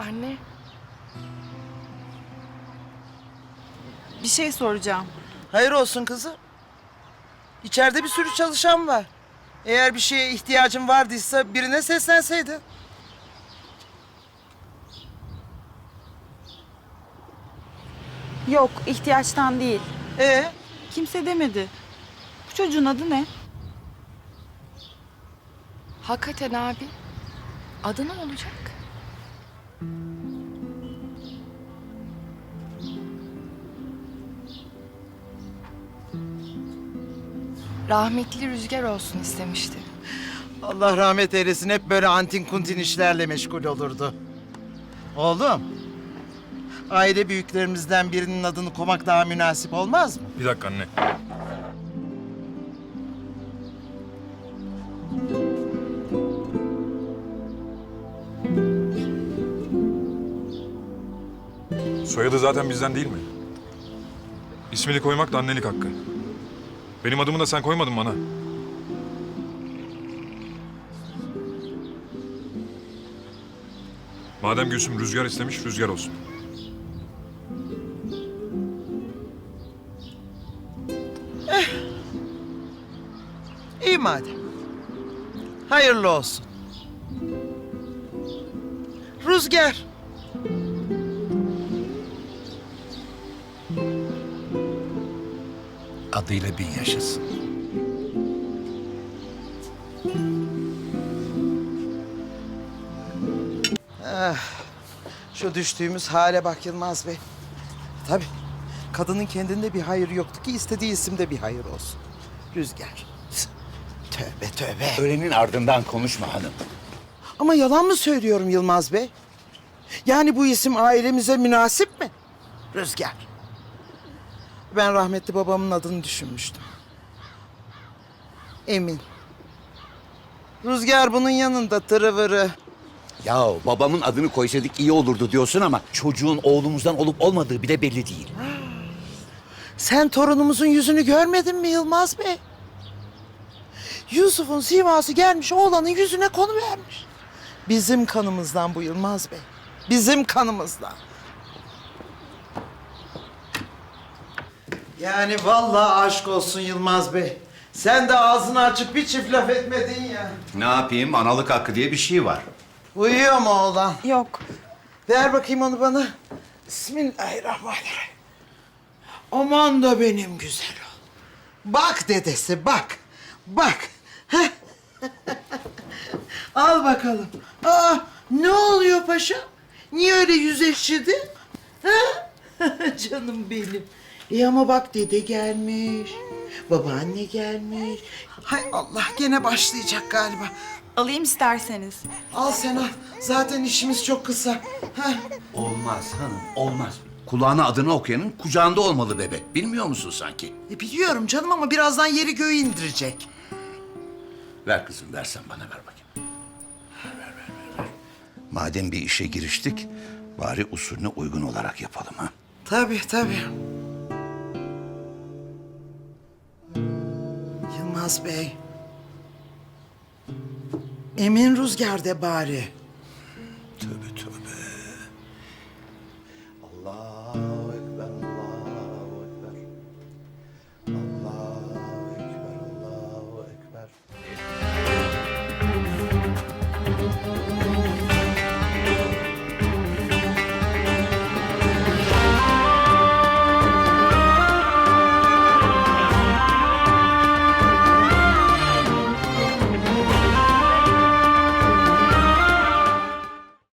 Anne, Bir şey soracağım. Hayır olsun kızım. İçeride bir sürü çalışan var. Eğer bir şeye ihtiyacın vardıysa birine seslenseydin. Yok, ihtiyaçtan değil. Ee, Kimse demedi. Bu çocuğun adı ne? hakikaten abi. Adı ne olacak? Rahmetli Rüzgar olsun istemişti. Allah rahmet eylesin hep böyle antin kuntin işlerle meşgul olurdu. Oğlum, aile büyüklerimizden birinin adını koymak daha münasip olmaz mı? Bir dakika anne. Soyadı zaten bizden değil mi? İsmini koymak da annelik hakkı. Benim adımı da sen koymadın bana. Madem Gülsüm rüzgar istemiş, rüzgar olsun. İyi madem. Hayırlı olsun. Rüzgar. Adıyla bin yaşasın. Şu düştüğümüz hale bak Yılmaz Bey. Tabii. Kadının kendinde bir hayır yoktu ki istediği isimde bir hayır olsun. Rüzgar. Tövbe tövbe. Ölenin ardından konuşma hanım. Ama yalan mı söylüyorum Yılmaz Bey? Yani bu isim ailemize münasip mi? Rüzgar. Ben rahmetli babamın adını düşünmüştüm. Emin. Rüzgar bunun yanında tırıvırı. Ya babamın adını koysaydık iyi olurdu diyorsun ama çocuğun oğlumuzdan olup olmadığı bile belli değil. Sen torunumuzun yüzünü görmedin mi Yılmaz Bey? Yusuf'un siması gelmiş oğlanın yüzüne konu vermiş. Bizim kanımızdan bu Yılmaz Bey. Bizim kanımızdan. Yani vallahi aşk olsun Yılmaz Bey. Sen de ağzını açıp bir çift laf etmedin ya. Ne yapayım? Analık hakkı diye bir şey var. Uyuyor mu oğlan? Yok. Ver bakayım onu bana. Bismillahirrahmanirrahim. Aman da benim güzel ol. Bak dedesi bak. Bak. Heh. Al bakalım. Aa, ne oluyor paşa? Niye öyle yüz ekşidi? Ha? Canım benim. İyi ama bak dede gelmiş. Babaanne gelmiş. Hay Allah gene başlayacak galiba. Alayım isterseniz. Al sen al. Zaten işimiz çok kısa. Heh. Olmaz hanım, olmaz. Kulağına adını okuyanın kucağında olmalı bebe. Bilmiyor musun sanki? E biliyorum canım ama birazdan yeri göğü indirecek. Ver kızım, versen bana ver bakayım. Ver, ver, ver, ver. Madem bir işe giriştik, bari usulüne uygun olarak yapalım ha. Tabii tabii. Yılmaz Bey. Emin Rüzgar de bari. Tövbe